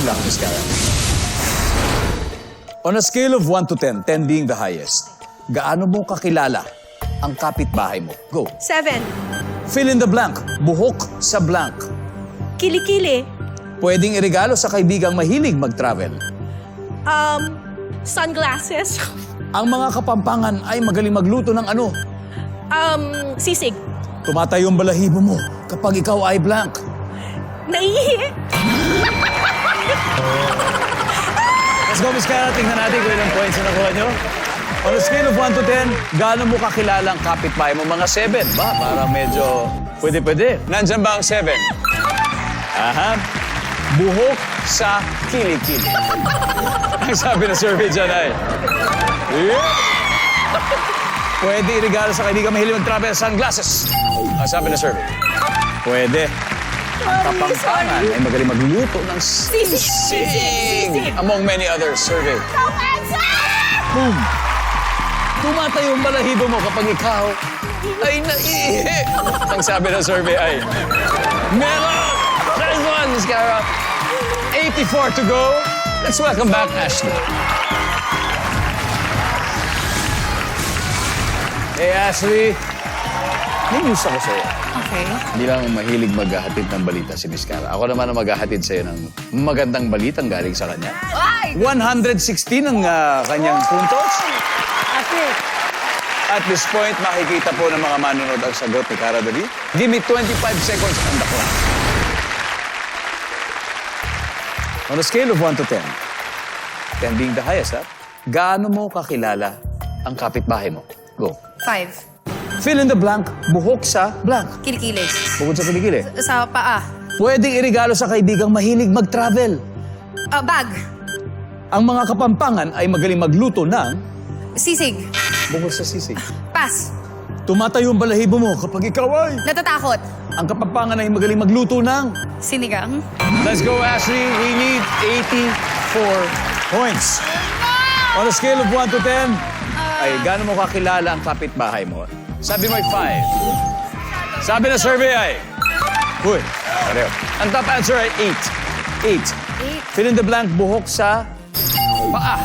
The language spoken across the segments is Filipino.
Luck, Miss Karen. On a scale of 1 to 10, 10 being the highest, gaano mo kakilala ang kapitbahay mo? Go. Seven. Fill in the blank. Buhok sa blank. Kilikili. Pwedeng irigalo sa kaibigang mahilig mag-travel. Um, sunglasses. Ang mga kapampangan ay magaling magluto ng ano. Um, sisig. Tumatayo ang balahibo mo kapag ikaw ay blank. Naiihi. Let's go, Miss Kara. Tingnan natin kung ilang points na nakuha nyo. On a scale of 1 to 10, gaano mo kakilala ang kapitbahay mo? Mga 7 ba? Para medyo pwede-pwede. Nandyan ba ang 7? Aha. Buhok sa kilikili. ang sabi ng survey dyan ay... Yeah. Pwede irigalo sa kaibigan mahilig mag-travel sunglasses. Ang sabi ng survey. Pwede. Ang kapangpangan ay magaling magluto ng Sisig. Among many others, survey. Top answer! Boom! Tumatayo ang balahibo mo kapag ikaw ay naiihi. Ang sabi ng survey ay, Meron! Nice one, Miss Cara. 84 to go. Let's welcome back Ashley. Hey, Ashley. May news ako sa'yo. Okay. Hindi lang mahilig maghahatid ng balita si Miss Cara. Ako naman ang maghahatid sa'yo ng magandang balitang galing sa kanya. Ay! 116 ang ah, kanyang puntos. Ate. At this point, makikita po ng mga manonood ang sagot ni Cara David. Give me 25 seconds on the clock. On a scale of 1 to 10, 10 being the highest, ha? Gaano mo kakilala ang kapitbahay mo? Go. Five. Fill in the blank, buhok sa blank. Kilikili. Bukod sa kiligili. Sa paa. Pwedeng irigalo sa kaibigang mahilig mag-travel. Ah, bag. Ang mga kapampangan ay magaling magluto ng Sisig. bukod sa sisig. Pass. Tumatayo ang balahibo mo kapag ikaw ay... Natatakot. Ang kapampangan ay magaling magluto ng... Sinigang. Let's go, Ashley. We need 84 points. On a scale of 1 to 10, ay gaano mo kakilala ang kapitbahay mo? Sabi mo ay 5. Sabi na survey ay... Uy, pareho. Ang top answer ay 8. 8. Fill in the blank, buhok sa paa.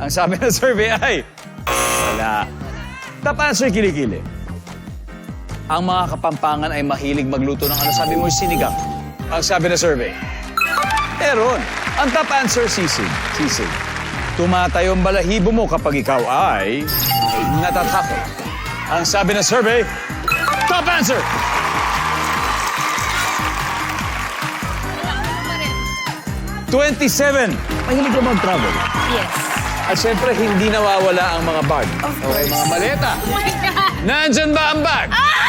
Ang sabi ng survey ay... Wala. Top answer, kilikili. Ang mga kapampangan ay mahilig magluto ng ano sabi mo, sinigang. Ang sabi ng survey. Meron. Ang top answer, sisig. Sisig. Tumatayo ang balahibo mo kapag ikaw ay natatakot. Ang sabi ng survey, top answer! Twenty-seven. Mahilig ka mag-travel. Yes. At syempre, hindi nawawala ang mga bag. Okay, mga maleta. Oh my God! Nandyan ba ang bag? Ah!